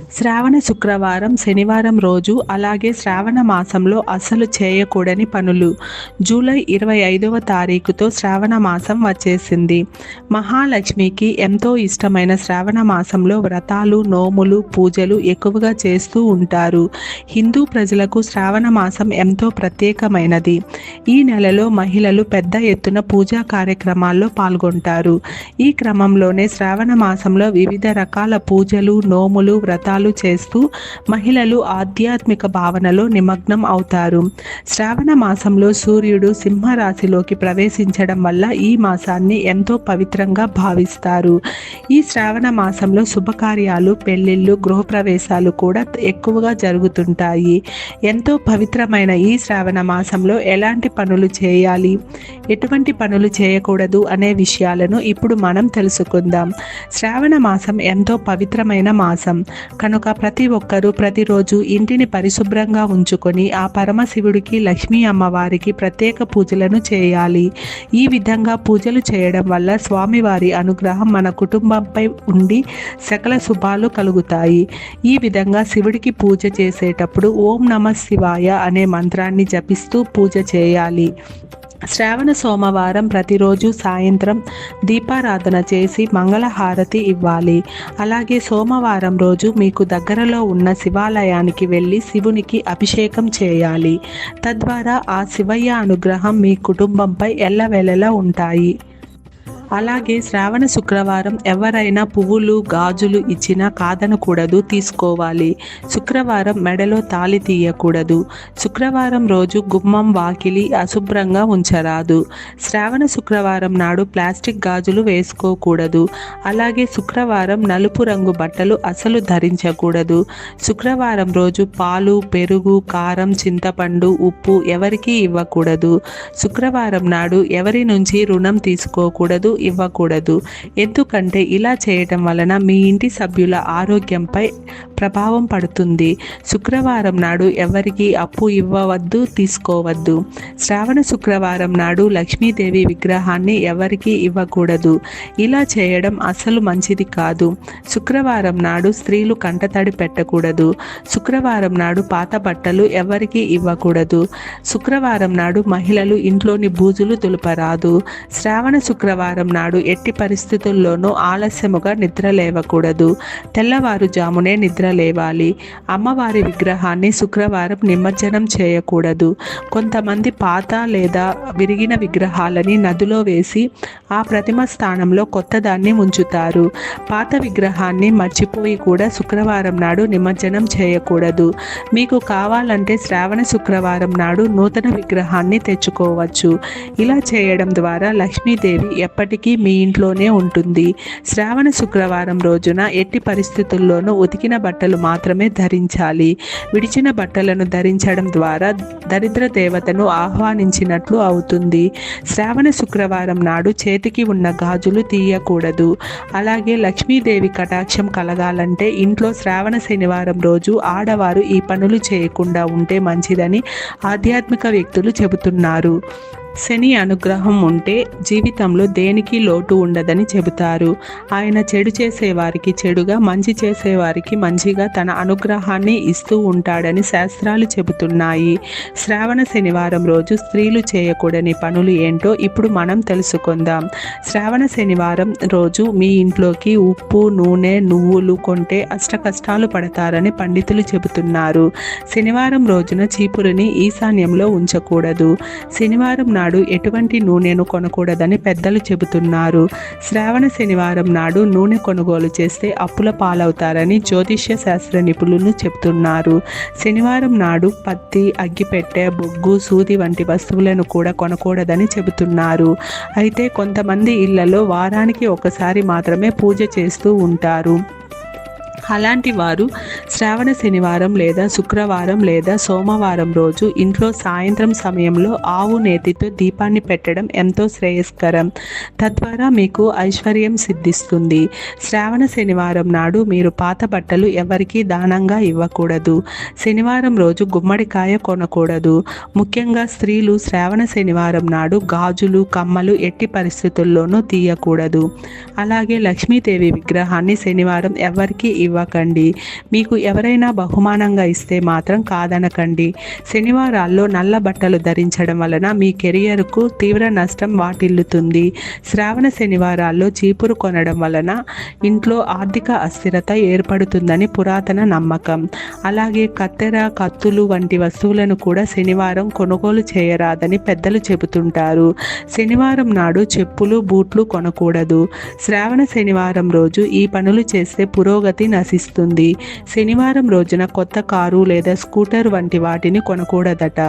శ్రావణ శుక్రవారం శనివారం రోజు అలాగే శ్రావణ మాసంలో అస్సలు చేయకూడని పనులు. జూలై ఇరవై ఐదవ తారీఖుతో శ్రావణ మాసం వచ్చేసింది. మహాలక్ష్మికి ఎంతో ఇష్టమైన శ్రావణ మాసంలో వ్రతాలు నోములు పూజలు ఎక్కువగా చేస్తూ ఉంటారు. హిందూ ప్రజలకు శ్రావణ మాసం ఎంతో ప్రత్యేకమైనది. ఈ నెలలో మహిళలు పెద్ద ఎత్తున పూజా కార్యక్రమాల్లో పాల్గొంటారు. ఈ క్రమంలోనే శ్రావణ మాసంలో వివిధ రకాల పూజలు నోములు వ్రతాలు చేస్తూ మహిళలు ఆధ్యాత్మిక భావనలో నిమగ్నం అవుతారు. శ్రావణ మాసంలో సూర్యుడు సింహరాశిలోకి ప్రవేశించడం వల్ల ఈ మాసాన్ని ఎంతో పవిత్రంగా భావిస్తారు. ఈ శ్రావణ మాసంలో శుభకార్యాలు పెళ్ళిళ్ళు గృహప్రవేశాలు కూడా ఎక్కువగా జరుగుతుంటాయి. ఎంతో పవిత్రమైన ఈ శ్రావణ మాసంలో ఎలాంటి పనులు చేయాలి? ఎటువంటి పనులు చేయకూడదు అనే విషయాలను ఇప్పుడు మనం తెలుసుకుందాం. శ్రావణ మాసం ఎంతో పవిత్రమైన మాసం. కనుక ప్రతి ఒక్కరూ ప్రతిరోజు ఇంటిని పరిశుభ్రంగా ఉంచుకొని ఆ పరమశివుడికి లక్ష్మీ అమ్మవారికి ప్రత్యేక పూజలను చేయాలి. ఈ విధంగా పూజలు చేయడం వల్ల స్వామివారి అనుగ్రహం మన కుటుంబంపై ఉండి సకల శుభాలు కలుగుతాయి. ఈ విధంగా శివుడికి పూజ చేసేటప్పుడు ఓం నమ శివాయ అనే మంత్రాన్ని జపిస్తూ పూజ చేయాలి. శ్రావణ సోమవారం ప్రతిరోజు సాయంత్రం దీపారాధన చేసి మంగళహారతి ఇవ్వాలి. అలాగే సోమవారం రోజు మీకు దగ్గరలో ఉన్న శివాలయానికి వెళ్ళి శివునికి అభిషేకం చేయాలి. తద్వారా ఆ శివయ్య అనుగ్రహం మీ కుటుంబంపై ఎల్లవెల్లలా ఉంటాయి. అలాగే శ్రావణ శుక్రవారం ఎవరైనా పువ్వులు గాజులు ఇచ్చినా కాదనకూడదు తీసుకోవాలి. శుక్రవారం మెడలో తాళి తీయకూడదు. శుక్రవారం రోజు గుమ్మం వాకిలి అశుభ్రంగా ఉంచరాదు. శ్రావణ శుక్రవారం నాడు ప్లాస్టిక్ గాజులు వేసుకోకూడదు. అలాగే శుక్రవారం నలుపు రంగు బట్టలు అసలు ధరించకూడదు. శుక్రవారం రోజు పాలు పెరుగు కారం చింతపండు ఉప్పు ఎవరికీ ఇవ్వకూడదు. శుక్రవారం నాడు ఎవరి నుంచి రుణం తీసుకోకూడదు ఇవ్వకూడదు. ఎందుకంటే ఇలా చేయటం వలన మీ ఇంటి సభ్యుల ఆరోగ్యంపై ప్రభావం పడుతుంది. శుక్రవారం నాడు ఎవరికి అప్పు ఇవ్వవద్దు తీసుకోవద్దు. శ్రావణ శుక్రవారం నాడు లక్ష్మీదేవి విగ్రహాన్ని ఎవరికి ఇవ్వకూడదు. ఇలా చేయడం అసలు మంచిది కాదు. శుక్రవారం నాడు స్త్రీలు కంటతడి పెట్టకూడదు. శుక్రవారం నాడు పాత బట్టలు ఎవరికి ఇవ్వకూడదు. శుక్రవారం నాడు మహిళలు ఇంట్లోని బూజులు తులపరాదు శ్రావణ శుక్రవారం నాడు ఎట్టి పరిస్థితుల్లోనూ ఆలస్యముగా నిద్ర లేవకూడదు. తెల్లవారుజామునే నిద్ర లేవాలి. అమ్మవారి విగ్రహాన్ని శుక్రవారం నిమజ్జనం చేయకూడదు. కొంతమంది పాత లేదా విరిగిన విగ్రహాలని నదిలో వేసి ఆ ప్రతిమ స్థానంలో కొత్తదాన్ని ఉంచుతారు. పాత విగ్రహాన్ని మర్చిపోయి కూడా శుక్రవారం నాడు నిమజ్జనం చేయకూడదు. మీకు కావాలంటే శ్రావణ శుక్రవారం నాడు నూతన విగ్రహాన్ని తెచ్చుకోవచ్చు. ఇలా చేయడం ద్వారా లక్ష్మీదేవి ఎప్పటికీ మీ ఇంట్లోనే ఉంటుంది. శ్రావణ శుక్రవారం రోజున ఎట్టి పరిస్థితుల్లోనూ ఉతికిన బట్ట బట్టలు మాత్రమే ధరించాలి. విడిచిన బట్టలను ధరించడం ద్వారా దరిద్ర దేవతను ఆహ్వానించినట్లు అవుతుంది. శ్రావణ శుక్రవారం నాడు చేతికి ఉన్న గాజులు తీయకూడదు. అలాగే లక్ష్మీదేవి కటాక్షం కలగాలంటే ఇంట్లో శ్రావణ శనివారం రోజు ఆడవారు ఈ పనులు చేయకుండా ఉంటే మంచిదని ఆధ్యాత్మిక వ్యక్తులు చెబుతున్నారు. శని అనుగ్రహం ఉంటే జీవితంలో దేనికి లోటు ఉండదని చెబుతారు. ఆయన చెడు చేసేవారికి చెడుగా మంచి చేసేవారికి మంచిగా తన అనుగ్రహాన్ని ఇస్తూ ఉంటాడని శాస్త్రాలు చెబుతున్నాయి. శ్రావణ శనివారం రోజు స్త్రీలు చేయకూడని పనులు ఏంటో ఇప్పుడు మనం తెలుసుకుందాం. శ్రావణ శనివారం రోజు మీ ఇంట్లోకి ఉప్పు నూనె నువ్వులు కొంటే అష్ట కష్టాలు పడతారని పండితులు చెబుతున్నారు. శనివారం రోజున చీపురుని ఈశాన్యంలో ఉంచకూడదు. శనివారం నాడు ఎటువంటి నూనెను కొనకూడదని పెద్దలు చెబుతున్నారు. శ్రావణ శనివారం నాడు నూనె కొనుగోలు చేస్తే అప్పుల పాలవుతారని జ్యోతిష్య శాస్త్ర నిపుణులు చెబుతున్నారు. శనివారం నాడు పత్తి అగ్గిపెట్టె బొగ్గు సూది వంటి వస్తువులను కూడా కొనకూడదని చెబుతున్నారు. అయితే కొంతమంది ఇళ్ళలో వారానికి ఒకసారి మాత్రమే పూజ చేస్తూ ఉంటారు. అలాంటి వారు శ్రావణ శనివారం లేదా శుక్రవారం లేదా సోమవారం రోజు ఇంట్లో సాయంత్రం సమయంలో ఆవు నేతితో దీపాన్ని పెట్టడం ఎంతో శ్రేయస్కరం. తద్వారా మీకు ఐశ్వర్యం సిద్ధిస్తుంది. శ్రావణ శనివారం నాడు మీరు పాత బట్టలు ఎవరికీ దానంగా ఇవ్వకూడదు. శనివారం రోజు గుమ్మడికాయ కొనకూడదు. ముఖ్యంగా స్త్రీలు శ్రావణ శనివారం నాడు గాజులు కమ్మలు ఎట్టి పరిస్థితుల్లోనూ తీయకూడదు. అలాగే లక్ష్మీదేవి విగ్రహాన్ని శనివారం ఎవరికీ ఇవ్వకండి. మీకు ఎవరైనా బహుమానంగా ఇస్తే మాత్రం కాదనకండి. శనివారాల్లో నల్ల బట్టలు ధరించడం వలన మీ కెరియర్కు తీవ్ర నష్టం వాటిల్లుతుంది. శ్రావణ శనివారాల్లో చీపురు కొనడం వలన ఇంట్లో ఆర్థిక అస్థిరత ఏర్పడుతుందని పురాతన నమ్మకం. అలాగే కత్తెర కత్తులు వంటి వస్తువులను కూడా శనివారం కొనుగోలు చేయరాదని పెద్దలు చెబుతుంటారు. శనివారం నాడు చెప్పులు బూట్లు కొనకూడదు. శ్రావణ శనివారం రోజు ఈ పనులు చేస్తే పురోగతి నశిస్తుంది. శనివారం శనివారం రోజున కొత్త కారు లేదా స్కూటర్ వంటి వాటిని కొనకూడదట.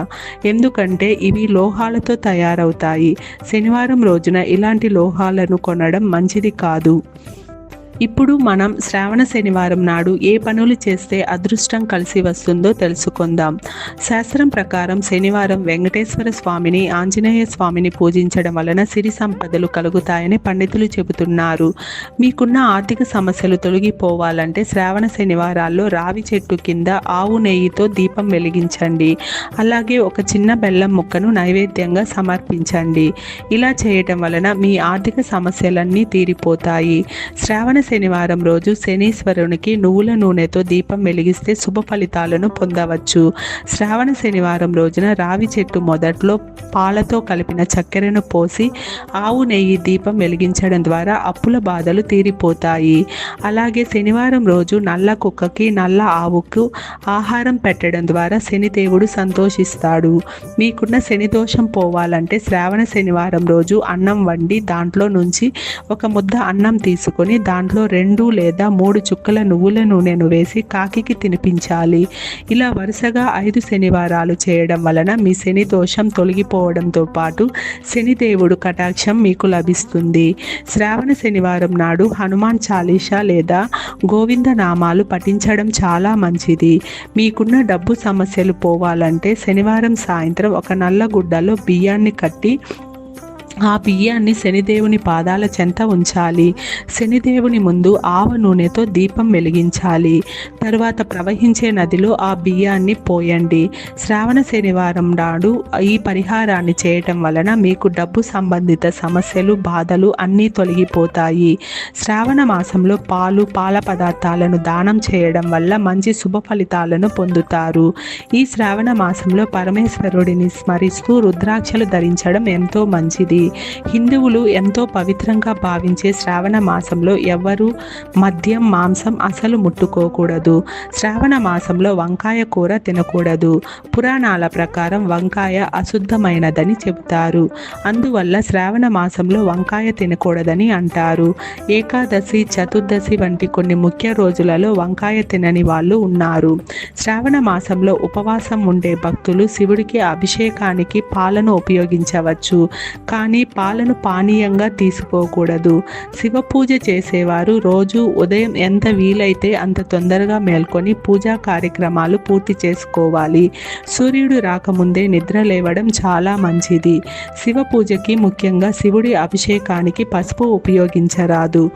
ఎందుకంటే ఇవి లోహాలతో తయారవుతాయి. శనివారం రోజున ఇలాంటి లోహాలను కొనడం మంచిది కాదు. ఇప్పుడు మనం శ్రావణ శనివారం నాడు ఏ పనులు చేస్తే అదృష్టం కలిసి వస్తుందో తెలుసుకుందాం. శాస్త్రం ప్రకారం శనివారం వెంకటేశ్వర స్వామిని ఆంజనేయ స్వామిని పూజించడం వలన సిరి సంపదలు కలుగుతాయని పండితులు చెబుతున్నారు. మీకున్న ఆర్థిక సమస్యలు తొలగిపోవాలంటే శ్రావణ శనివారాల్లో రావి చెట్టు కింద ఆవు నెయ్యితో దీపం వెలిగించండి. అలాగే ఒక చిన్న బెల్లం ముక్కను నైవేద్యంగా సమర్పించండి. ఇలా చేయటం వలన మీ ఆర్థిక సమస్యలన్నీ తీరిపోతాయి. శ్రావణ శనివారం రోజు శనీశ్వరునికి నువ్వుల నూనెతో దీపం వెలిగిస్తే శుభ ఫలితాలను పొందవచ్చు. శ్రావణ శనివారం రోజున రావి చెట్టు మొదట్లో పాలతో కలిపిన చక్కెరను పోసి ఆవు నెయ్యి దీపం వెలిగించడం ద్వారా అప్పుల బాధలు తీరిపోతాయి. అలాగే శనివారం రోజు నల్ల కుక్కకి నల్ల ఆవుకు ఆహారం పెట్టడం ద్వారా శనిదేవుడు సంతోషిస్తాడు. మీకున్న శని దోషం పోవాలంటే శ్రావణ శనివారం రోజు అన్నం వండి దాంట్లో నుంచి ఒక ముద్ద అన్నం తీసుకొని దాంట్లో రెండు లేదా మూడు చుక్కల నువ్వుల నూనెను వేసి కాకికి తినిపించాలి. ఇలా వరుసగా ఐదు శనివారాలు చేయడం వలన మీ శని దోషం తొలగిపోవడంతో పాటు శనిదేవుడు కటాక్షం మీకు లభిస్తుంది. శ్రావణ శనివారం నాడు హనుమాన్ చాలీసా లేదా గోవింద నామాలు పఠించడం చాలా మంచిది. మీకున్న డబ్బు సమస్యలు పోవాలంటే శనివారం సాయంత్రం ఒక నల్ల గుడ్డలో బియ్యాన్ని కట్టి ఆ బియ్యాన్ని శనిదేవుని పాదాల చెంత ఉంచాలి. శనిదేవుని ముందు ఆవ నూనెతో దీపం వెలిగించాలి. తరువాత ప్రవహించే నదిలో ఆ బియ్యాన్ని పోయండి. శ్రావణ శనివారం నాడు ఈ పరిహారాన్ని చేయటం వలన మీకు డబ్బు సంబంధిత సమస్యలు బాధలు అన్నీ తొలగిపోతాయి. శ్రావణ మాసంలో పాలు పాల పదార్థాలను దానం చేయడం వల్ల మంచి శుభ ఫలితాలను పొందుతారు. ఈ శ్రావణ మాసంలో పరమేశ్వరుడిని స్మరిస్తూ రుద్రాక్షలు ధరించడం ఎంతో మంచిది. హిందువులు ఎంతో పవిత్రంగా భావించే శ్రావణ మాసంలో ఎవ్వరూ మద్యం మాంసం అసలు ముట్టుకోకూడదు. శ్రావణ మాసంలో వంకాయ కూర తినకూడదు. పురాణాల ప్రకారం వంకాయ అశుద్ధమైనదని చెబుతారు. అందువల్ల శ్రావణ మాసంలో వంకాయ తినకూడదని అంటారు. ఏకాదశి చతుర్దశి వంటి కొన్ని ముఖ్య రోజులలో వంకాయ తినని వాళ్ళు ఉన్నారు. శ్రావణ మాసంలో ఉపవాసం ఉండే భక్తులు శివుడికి అభిషేకానికి పాలను ఉపయోగించవచ్చు. కానీ పాలను పానీయంగా తీసుకోకూడదు. శివ పూజ చేసేవారు రోజు ఉదయం ఎంత వీలైతే అంత తొందరగా మేల్కొని పూజా కార్యక్రమాలు పూర్తి చేసుకోవాలి. సూర్యుడు రాకముందే నిద్ర లేవడం చాలా మంచిది. శివ పూజకి ముఖ్యంగా శివుడి అభిషేకానికి పసుపు ఉపయోగించరాదు.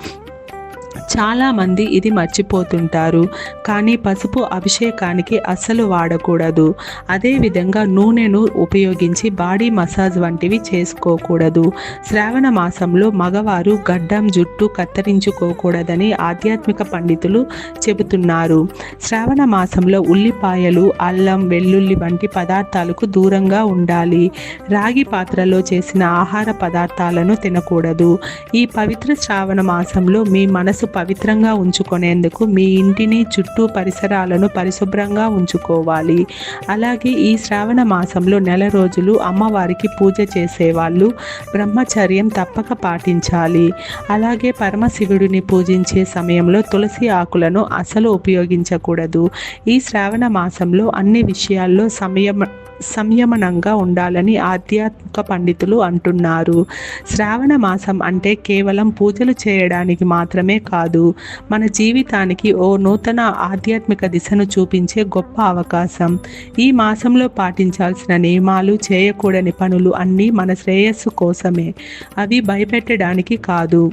చాలామంది ఇది మర్చిపోతుంటారు. కానీ పసుపు అభిషేకానికి అస్సలు వాడకూడదు. అదేవిధంగా నూనెను ఉపయోగించి బాడీ మసాజ్ వంటివి చేసుకోకూడదు. శ్రావణ మాసంలో మగవారు గడ్డం జుట్టు కత్తిరించుకోకూడదని ఆధ్యాత్మిక పండితులు చెబుతున్నారు. శ్రావణ మాసంలో ఉల్లిపాయలు అల్లం వెల్లుల్లి వంటి పదార్థాలకు దూరంగా ఉండాలి. రాగి పాత్రలో చేసిన ఆహార పదార్థాలను తినకూడదు. ఈ పవిత్ర శ్రావణ మాసంలో మీ మనసు పవిత్రంగా ఉంచుకునేందుకు మీ ఇంటిని చుట్టూ పరిసరాలను పరిశుభ్రంగా ఉంచుకోవాలి. అలాగే ఈ శ్రావణ మాసంలో నెల రోజులు అమ్మవారికి పూజ చేసేవాళ్ళు బ్రహ్మచర్యం తప్పక పాటించాలి. అలాగే పరమశివుడిని పూజించే సమయంలో తులసి ఆకులను అసలు ఉపయోగించకూడదు. ఈ శ్రావణ మాసంలో అన్ని విషయాల్లో సమయం సంయమనంగా ఉండాలని ఆధ్యాత్మిక పండితులు అంటున్నారు. శ్రావణ మాసం అంటే కేవలం పూజలు చేయడానికి మాత్రమే కాదు కాదు. మన జీవితానికి ఓ నూతన ఆధ్యాత్మిక దిశను చూపించే గొప్ప అవకాశం. ఈ మాసంలో పాటించాల్సిన నియమాలు చేయకూడని పనులు అన్నీ మన శ్రేయస్సు కోసమే. అవి భయపెట్టడానికి కాదు.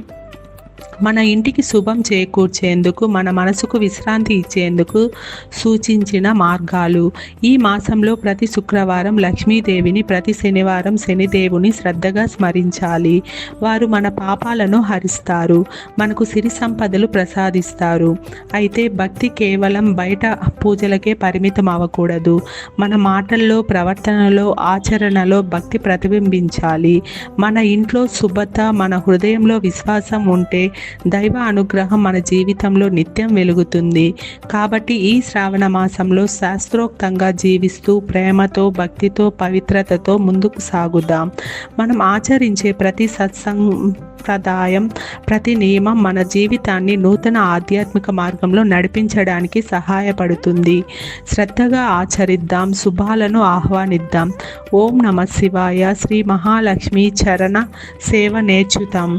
మన ఇంటికి శుభం చేకూర్చేందుకు మన మనసుకు విశ్రాంతి ఇచ్చేందుకు సూచించిన మార్గాలు. ఈ మాసంలో ప్రతి శుక్రవారం లక్ష్మీదేవిని ప్రతి శనివారం శనిదేవుని శ్రద్ధగా స్మరించాలి. వారు మన పాపాలను హరిస్తారు మనకు సిరి సంపదలు ప్రసాదిస్తారు. అయితే భక్తి కేవలం బయట పూజలకే పరిమితం అవ్వకూడదు. మన మాటల్లో ప్రవర్తనలో ఆచరణలో భక్తి ప్రతిబింబించాలి. మన ఇంట్లో శుభత మన హృదయంలో విశ్వాసం ఉంటే దైవ అనుగ్రహం మన జీవితంలో నిత్యం వెలుగుతుంది. కాబట్టి ఈ శ్రావణ మాసంలో శాస్త్రోక్తంగా జీవిస్తూ ప్రేమతో భక్తితో పవిత్రతతో ముందుకు సాగుదాం. మనం ఆచరించే ప్రతి సత్సంప్రదాయం ప్రతి నియమం మన జీవితాన్ని నూతన ఆధ్యాత్మిక మార్గంలో నడిపించడానికి సహాయపడుతుంది. శ్రద్ధగా ఆచరిద్దాం శుభాలను ఆహ్వానిద్దాం. ఓం నమ శివాయ. శ్రీ మహాలక్ష్మి చరణ సేవ నేర్చుతాం.